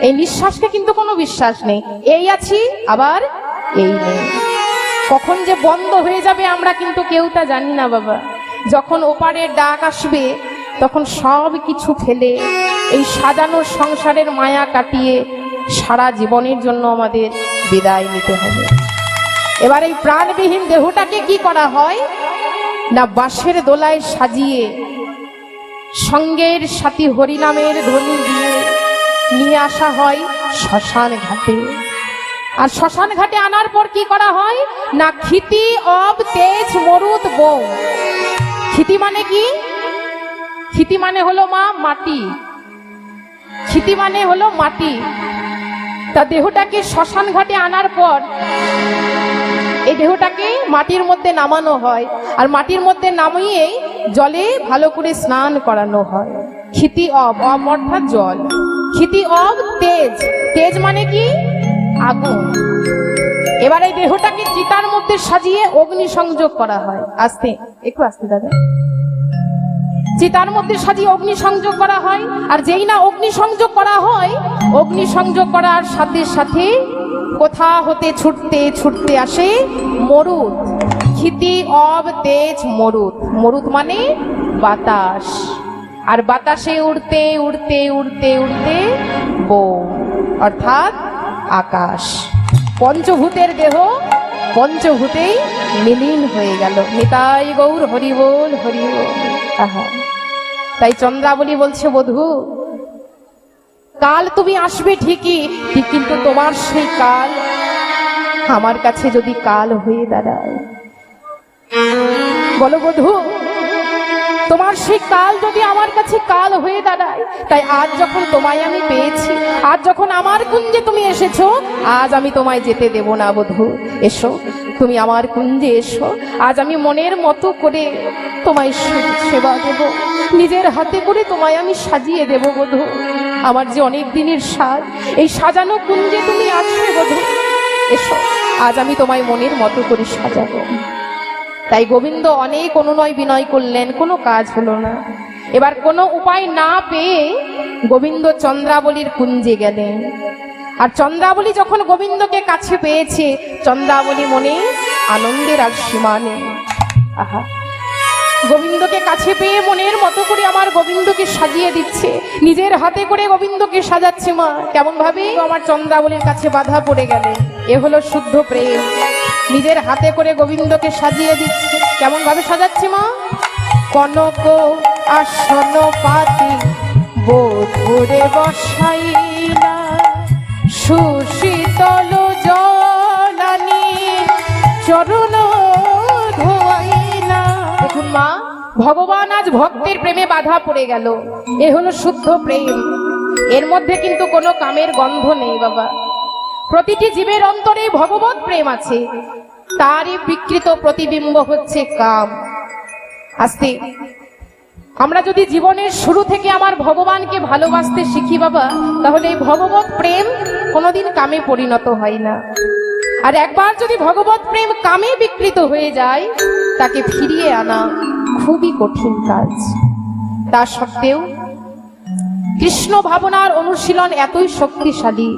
এই নিঃশ্বাসকে কিন্তু কোনো বিশ্বাস নেই। এই আছি, আবার এই নেই। কখন যে বন্ধ হয়ে যাবে আমরা কিন্তু কেউ তা জানি না, বাবা। যখন ওপারের ডাক আসবে, তখন সব কিছু ফেলে, এই সাজানো সংসারের মায়া কাটিয়ে সারা জীবনের জন্য আমাদের বিদায় নিতে হবে। এবার এই প্রাণবিহীন দেহটাকে কি করা হয়? না, বাঁশের দোলায় সাজিয়ে সঙ্গের সাথী হরিনামের ধ্বনি দিয়ে নিয়ে আসা হয় শ্মশান ঘাটে। আর শ্মশান ঘাটে আনার পর কি করা হয়? না, ক্ষিতি, অব, তেজ, মরুদ বৌ ক্ষিতি মানে কি? ক্ষিতি মানে হলো মা, মাটি। ক্ষিতি মানে হলো মাটি। তা দেহটাকে শ্মশান ঘাটে আনার পর এই দেহটাকে মাটির মধ্যে নামানো হয়। আর মাটির মধ্যে নামিয়েই জলে ভালো করে স্নান করানো হয়। অব অব অর্থাৎ জল। ক্ষিতি অব তেজ। তেজ মানে কি? আগুন। এবার এই দেহটাকে চিতার মধ্যে সাজিয়ে অগ্নি সংযোগ করা হয়। আস্তে, একটু আস্তে দাদা। চিতার মধ্যে সাজিয়ে অগ্নি সংযোগ করা হয়, আর যেই না অগ্নি সংযোগ করা হয়, অগ্নি সংযোগ করার সাথে সাথে কোথা হতে ছুটতে ছুটতে আসে? মরুদ ক্ষিতি অব তেজ মরুদ মরুদ মানে বাতাস। আর বাতাসে উড়তে উড়তে উড়তে উড়তে বোম অর্থাৎ আকাশ। পঞ্চভূতের দেহ পঞ্চভূতেই মিলিন হয়ে গেল। নিতাই গৌর হরিবোল হরিবোল আহা। তাই চন্দ্রাবলী বলছে, বধূ, কাল তুমি আসবে ঠিকই, ঠিক কিন্তু তোমার সেই কাল আমার কাছে যদি কাল হয়ে দাঁড়ায়। বলো বধূ তোমার সেই কাল যদি আমার কাছে কাল হয়ে দাঁড়ায়, তাই আজ যখন তোমায় আমি পেয়েছি, আজ যখন আমার কুঞ্জে তুমি এসেছ, আজ আমি তোমায় যেতে দেব না বধূ। এসো, তুমি আমার কুঞ্জে এসো, আজ আমি মনের মতো করে তোমায় সেবা দেব, নিজের হাতে করে তোমায় আমি সাজিয়ে দেব বধূ। আমার যে অনেক দিনের সাজ এই সাজানো কুঞ্জে তুমি আসবে বধূ। এসো, আজ আমি তোমায় মনের মতো করে সাজাবো। তাই গোবিন্দ অনেক অনুনয় বিনয় করলেন, কোনো কাজ হলো না। এবার কোনো উপায় না পেয়ে গোবিন্দ চন্দ্রাবলীর কুঞ্জে গেলেন। আর চন্দ্রাবলী যখন গোবিন্দকে কাছে পেয়েছে, চন্দ্রাবলী মনে আনন্দের আর সীমা আহা। গোবিন্দকে কাছে পেয়ে মনের মতো করে আমার গোবিন্দকে সাজিয়ে দিচ্ছে। নিজের হাতে করে গোবিন্দকে সাজাচ্ছে মা। কেমন ভাবে আমার চন্দ্রাবলীর কাছে বাধা পড়ে গেলে। এ হলো শুদ্ধ প্রেম। নিজের হাতে করে গোবিন্দকে সাজিয়ে দিচ্ছে কেমন ভাবে সাজাচ্ছে মা? কনক আসন পাতি বোধরে বসাইলা, সুশীতল জলানি চরণ মা, ভগবান আজ ভক্তের প্রেমে বাধা পড়ে গেল। এ হলো শুদ্ধ প্রেম। এর মধ্যে কিন্তু কোনো কামের গন্ধ নেই বাবা। প্রতিটি জীবের অন্তরে ভগবত প্রেম আছে। তারই বিকৃত প্রতিবিম্ব হচ্ছে কাম। আস্তে। আমরা যদি জীবনের শুরু থেকে আমার ভগবানকে ভালোবাসতে শিখি বাবা, তাহলে এই ভগবত প্রেম কোনোদিন কামে পরিণত হয় না। আর একবার যদি ভগবত প্রেম কামে বিকৃত হয়ে যায়, তাকে ফিরিয়ে আনা খুবই কঠিন কাজ। তা সত্ত্বেও কৃষ্ণ ভাবনার অনুশীলন এতই শক্তিশালী।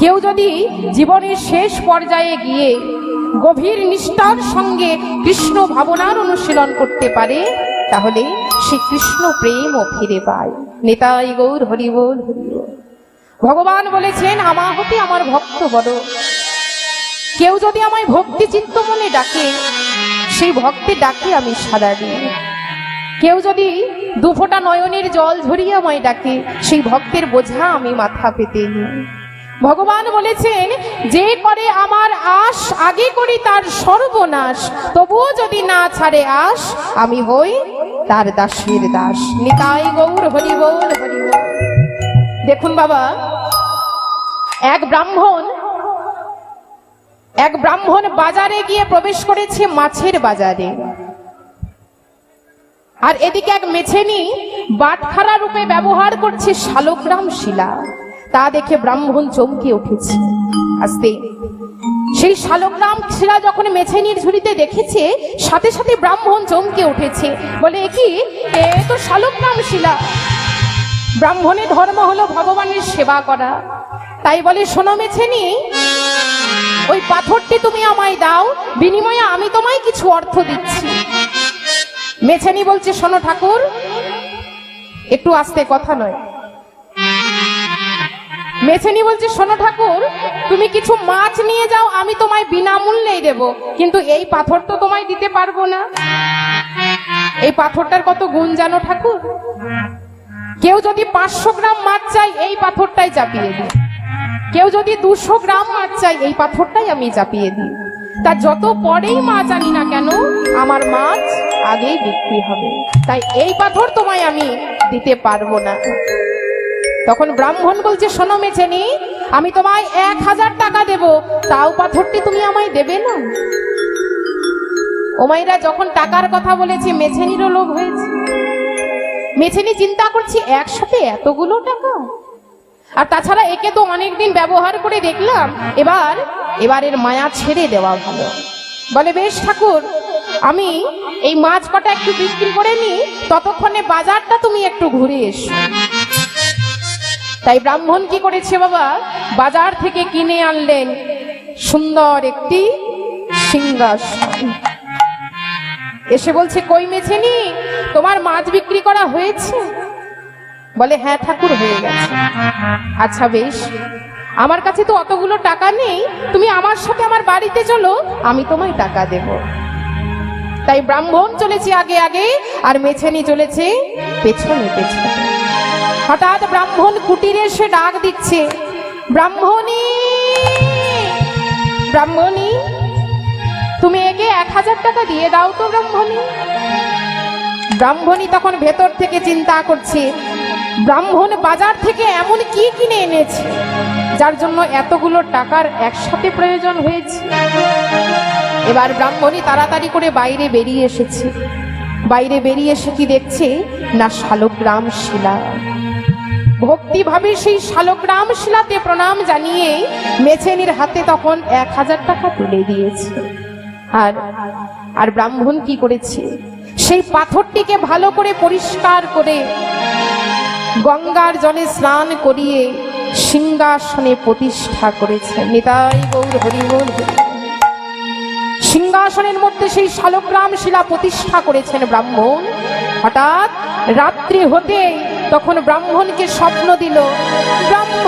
কেউ যদি জীবনের শেষ পর্যায়ে গিয়ে গভীর নিষ্ঠার সঙ্গে কৃষ্ণ ভাবনার অনুশীলন করতে পারে, তাহলে সে কৃষ্ণ প্রেমও ফিরে পায়। নেতাই গৌর হরিবোল হরিবোল ভগবান বলেছেন, আমা হতে আমার ভক্ত বড় কেউ যদি আমায় ভক্তি চিত্ত মনে ডাকে, সেই ভক্তি ডাকে আমি সাদা দিই কেউ যদি দুফোঁটা নয়নের জল ঝরিয়ে আমায় ডাকে, সেই ভক্তের বোঝা আমি মাথা পেতে ভগবান বলেছেন, যে করে আমার আশ, আগে করি তার সর্বনাশ, তবুও যদি না ছাড়ে আশ, আমি হই তার দাসের দাস। নিতাই গৌর হরি বল, হরি দেখুন বাবা, এক ব্রাহ্মণ এক ব্রাহ্মণ বাজারে গিয়ে প্রবেশ করেছে মাছের বাজারে। আর এদিকে এক মেছেনি বাটখারা রূপে ব্যবহার করছে শালগ্রাম শিলা। তা দেখে ব্রাহ্মণ চমকে উঠেছে। আস্তে। সেই শালগ্রাম শিলা যখন মেছেনির ঝুড়িতে দেখেছে, সাথে সাথে ব্রাহ্মণ চমকে উঠেছে। বলে, "এ কি? এ তো শালগ্রাম শিলা। ব্রাহ্মণের ধর্ম হলো ভগবানের সেবা করা। তাই বলে, শোনো মেছেনি ওই পাথরটি তুমি আমায় দাও। বিনিময়ে আমি তোমায় কিছু অর্থ দিচ্ছি। মেছেনি বলছে, শোনো ঠাকুর, একটু আস্তে, কথা নয়। মেছেনি বলছে, শোনো ঠাকুর, তুমি কিছু মাছ নিয়ে যাও, আমি তোমায় বিনামূল্যেই দেব। কিন্তু এই পাথর তো তোমায় দিতে পারব না। এই পাথরটার কত গুণ জানো ঠাকুর? কেউ যদি পাঁচশো গ্রাম মাছ চাই, এই পাথরটাই চাপিয়ে দিই। কেউ যদি দুশো গ্রাম মাছ চাই, এই পাথরটাই আমি চাপিয়ে দিই। তা যত পরেই মাছ আনি না কেন, আমার মাছ আগেই বিক্রি হবে। তাই এই পাথর তোমায় আমি দিতে পারব না। তখন ব্রাহ্মণ বলছে, শোনো মেছেনি আমি তোমায় এক হাজার টাকা দেব। তাও পাথরটি তুমি আমায় দেবে না? ওমাইরা যখন টাকার কথা বলেছে মেছেনিরও লোভ হয়েছে। মেছেনি চিন্তা করছি, একসাথে এতগুলো টাকা? আর তাছাড়া একে তো অনেকদিন ব্যবহার করে দেখলাম, এবার, এবারের মায়া ছেড়ে দেওয়া ভালো। বলে, বেশ ঠাকুর আমি এই মাছ কটা একটু বিক্রি করে নি ততক্ষণে বাজারটা তুমি একটু ঘুরে এসো। তাই ব্রাহ্মণ কি করেছে বাবা? বাজার থেকে কিনে আনলেন সুন্দর একটি সিংহাসন এসে বলছে, কই মেছেনি তোমার মাছ বিক্রি করা হয়েছে? বলে হ্যাঁ ঠাকুর, হয়ে গেছে। আচ্ছা বেশ। আমার কাছে তো অতগুলো টাকা নেই। তুমি আমার সাথে আমার বাড়িতে চলো, আমি তোমায় টাকা দেব। তাই ব্রাহ্মণ চলেছে আগে আগে, আর মেছেনি চলেছে পেছনে পেছনে। হঠাৎ ব্রাহ্মণ কুটিরে এসে ডাক দিচ্ছে, ব্রাহ্মণী ব্রাহ্মণী, তুমি একে এক হাজার টাকা দিয়ে দাও তো ব্রাহ্মণী। ব্রাহ্মণী তখন ভেতর থেকে চিন্তা করছে, ব্রাহ্মণ বাজার থেকে এমন কি কিনে এনেছে, যার জন্য এতগুলো টাকার একসাথে প্রয়োজন হয়েছে? এবার ব্রাহ্মণী তাড়াতাড়ি করে বাইরে বেরিয়ে এসেছে। বাইরে বেরিয়ে এসে কি দেখছে? না, শালগ্রাম শিলা। ভক্তিভাবে সেই শালগ্রাম শিলাতে প্রণাম জানিয়ে মেছেনির হাতে তখন এক হাজার টাকা তুলে দিয়েছে। আর আর ব্রাহ্মণ কি করেছে? সেই পাথরটিকে ভালো করে পরিষ্কার করে গঙ্গার জলে স্নান করিয়ে সিংহাসনে প্রতিষ্ঠা করেছে। নিতাই গৌর হরিবল সিংহাসনের মধ্যে সেই শালগ্রাম শিলা প্রতিষ্ঠা করেছেন ব্রাহ্মণ। হঠাৎ রাত্রি হতে তখন ব্রাহ্মণকে স্বপ্ন দিল, ব্রাহ্মণ,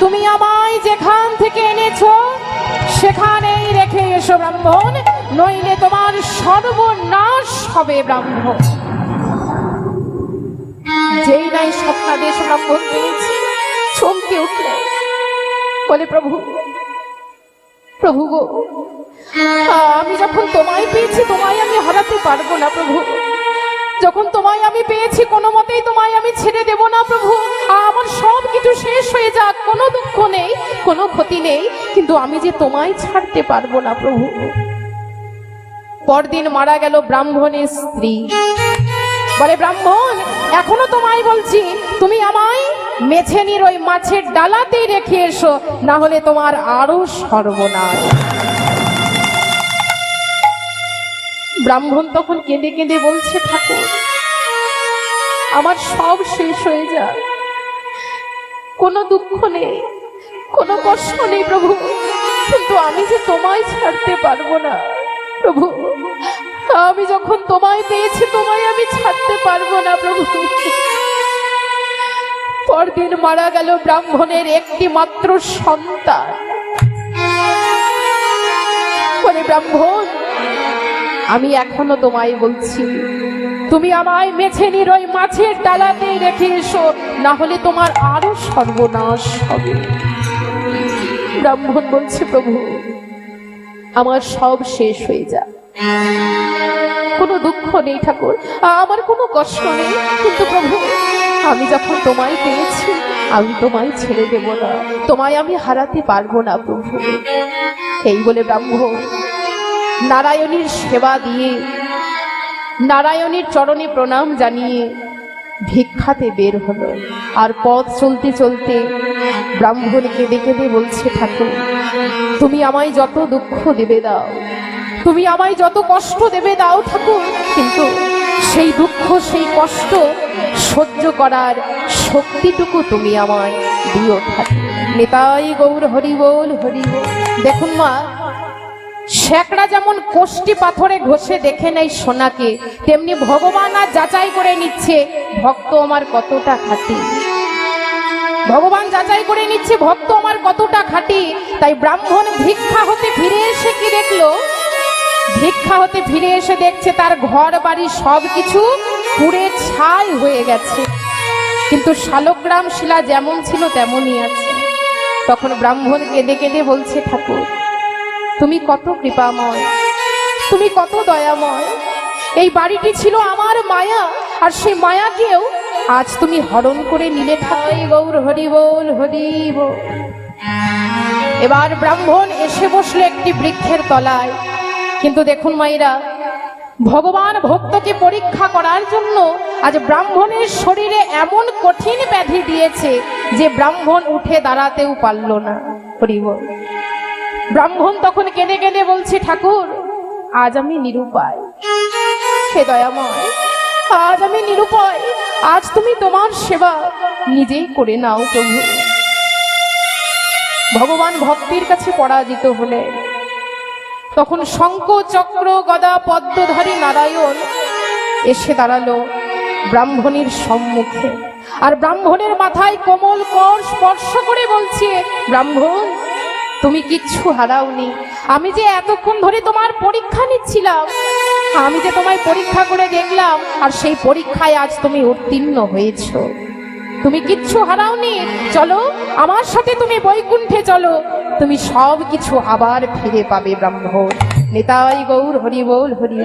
তুমি আমায় যেখান থেকে এনেছো, সেখানেই রেখে এসো ব্রাহ্মণ, নইলে তোমার সর্বনাশ হবে ব্রাহ্মণ। যেই নাই স্বপ্নাদেশ ব্রাহ্মণ পেয়েছি, চমকে উঠলে বলে, প্রভু প্রভু গো, আমি যখন তোমায় পেয়েছি, তোমায় আমি হারাতে পারব না, প্রভু। যখন তোমায় আমি পেয়েছি, কোনো মতেই তোমায় আমি ছেড়ে দেব না, প্রভু। আমার সব কিছু শেষ হয়ে যাক, কোনো দুঃখ নেই, কোনো ক্ষতি নেই, কিন্তু আমি যে তোমায় ছাড়তে পারব না, প্রভু। পরদিন মারা গেল ব্রাহ্মণের স্ত্রী। বলে, ব্রাহ্মণ, এখনও তোমায় বলছি, তুমি আমায় মেছেনির ওই মাছের ডালাতেই রেখে এসো, না হলে তোমার আরও সর্বনাশ। ব্রাহ্মণ তখন কেঁদে কেঁদে বলছে, ঠাকুর, আমার সব শেষ হয়ে যায়। কোনো দুঃখ নেই, কোনো কষ্ট নেই প্রভু। কিন্তু আমি যে তোমায় ছাড়তে পারব না, প্রভু। আমি যখন তোমায় পেয়েছি, তোমায় আমি ছাড়তে পারব না, প্রভু। পরদিন মারা গেল ব্রাহ্মণের একটি মাত্র সন্তান। বলে, ব্রাহ্মণ, আমি এখনও তোমায় বলছি, তুমি আমায় মেছেনির ওই মাছের ডালাতেই রেখে এসো, না হলে তোমার আরও সর্বনাশ হবে। ব্রাহ্মণ বলছে, প্রভু, আমার সব শেষ হয়ে যা কোনো দুঃখ নেই ঠাকুর, আমার কোনো কষ্ট নেই, কিন্তু প্রভু আমি যখন তোমায় পেয়েছি, আমি তোমায় ছেড়ে দেব না। তোমায় আমি হারাতে পারব না, প্রভু। এই বলে ব্রাহ্মণ নারায়ণীর সেবা দিয়ে, নারায়ণীর চরণে প্রণাম জানিয়ে ভিক্ষাতে বের হলো। আর পথ চলতে চলতে ব্রাহ্মণ কেঁদে কেঁদে বলছে, ঠাকুর, তুমি আমায় যত দুঃখ দেবে দাও, তুমি আমায় যত কষ্ট দেবে দাও, ঠাকুর। কিন্তু সেই দুঃখ, সেই কষ্ট সহ্য করার শক্তিটুকু তুমি আমায় দিও নেতাই গৌর হরি বল, হরি দেখুন মা, শেকড়া যেমন কোষ্টি পাথরে ঘষে দেখে নেই সোনাকে, তেমনি ভগবান আর যাচাই করে নিচ্ছে ভক্ত আমার কতটা খাঁটি। ভগবান যাচাই করে নিচ্ছে ভক্ত আমার কতটা খাঁটি। তাই ব্রাহ্মণ ভিক্ষা হতে ফিরে এসে কি দেখল? ভিক্ষা হতে ফিরে এসে দেখছে তার ঘর বাড়ি সব কিছু পুড়ে ছাই হয়ে গেছে। কিন্তু শালগ্রাম শিলা যেমন ছিল তেমনই আছে। তখন ব্রাহ্মণ কেঁদে কেঁদে বলছে ঠাকুর তুমি কত কৃপাময় তুমি কত দয়াময়। এই বাড়িটি ছিল আমার মায়া আর সেই মায়াকেও আজ তুমি হরণ করে নিলে ঠাই গৌর হরি বল হরি বল। এবার ব্রাহ্মণ এসে বসল একটি বৃক্ষের তলায়। কিন্তু দেখুন মাইরা ভগবান ভক্তকে পরীক্ষা করার জন্য আজ ব্রাহ্মণের শরীরে এমন কঠিন ব্যাধি দিয়েছে যে ব্রাহ্মণ উঠে দাঁড়াতেও পারল না। ব্রাহ্মণ তখন কেঁদে কেঁদে বলছে, ঠাকুর, আজ আমি নিরুপায়। হে দয়াময়, আজ আমি নিরুপায়। আজ তুমি তোমার সেবা নিজেই করে নাও প্রভু। ভগবান ভক্তির কাছে পরাজিত হলে তখন শঙ্খ চক্র গদা পদ্মধারী নারায়ণ এসে দাঁড়াল ব্রাহ্মণীর সম্মুখে। আর ব্রাহ্মণের মাথায় কোমল কর স্পর্শ করে বলছে, ব্রাহ্মণ, তুমি কিচ্ছু হারাওনি। আমি যে এতক্ষণ ধরে তোমার পরীক্ষা নিচ্ছিলাম, আমি যে তোমায় পরীক্ষা করে দেখলাম, আর সেই পরীক্ষায় আজ তুমি উত্তীর্ণ হয়েছো। তুমি কিচ্ছু হারাওনি, চলো, আমার সাথে তুমি বৈকুণ্ঠে চলো। তুমি সব কিছু আবার ফিরে পাবে ব্রাহ্মণ। নেতাই গৌর, হরি বল, হরি